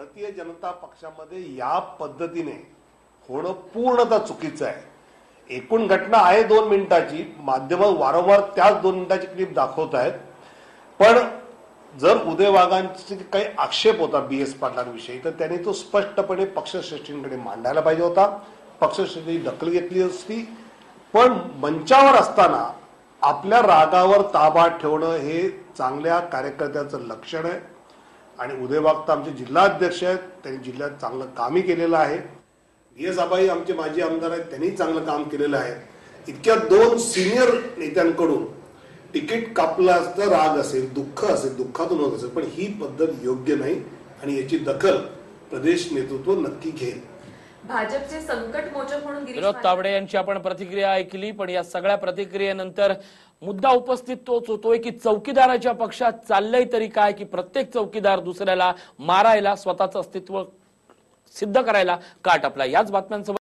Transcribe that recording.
भारतीय जनता पक्षामध्ये या पद्धतीने होणं पूर्णतः चुकीचं आहे. एकूण घटना आहे दोन मिनिटाची. माध्यम वारंवार त्याच दोन मिनिटाची क्लिप दाखवत आहेत. पण जर उदय वाघांचे काही आक्षेप होता बी एस पाटलांविषयी तर त्यांनी तो स्पष्टपणे पक्षश्रेष्ठींकडे मांडायला पाहिजे होता. पक्षश्रेष्ठी दखल घेतली असती. पण मंचावर असताना आपल्या रागावर ताबा ठेवणं हे चांगल्या कार्यकर्त्याचं लक्षण आहे. आणि उदय वाघ आमचे जिल्हाध्यक्ष आहेत त्यांनी जिल्ह्यात चांगलं कामही केलेलं आहे. व्ही एस आबाई आमचे माजी आमदार आहेत त्यांनी चांगलं काम केलेलं आहे. इतक्या दोन सिनियर नेत्यांकडून तिकीट कापलं असतं राग असेल दुःख असेल दुःखातून होत असेल पण ही पद्धत योग्य नाही आणि याची दखल प्रदेश नेतृत्व नक्की घेईल. भाजपचे संकट मोचक म्हणून विनोद तावडे यांची आपण प्रतिक्रिया ऐकली पण या सगळ्या प्रतिक्रियेनंतर मुद्दा उपस्थित तोच होतोय की चौकीदाराच्या पक्षात चाललंय तरी काय की प्रत्येक चौकीदार दुसऱ्याला मारायला स्वतःचं अस्तित्व सिद्ध करायला काट आपला. याच बातम्यांसोबत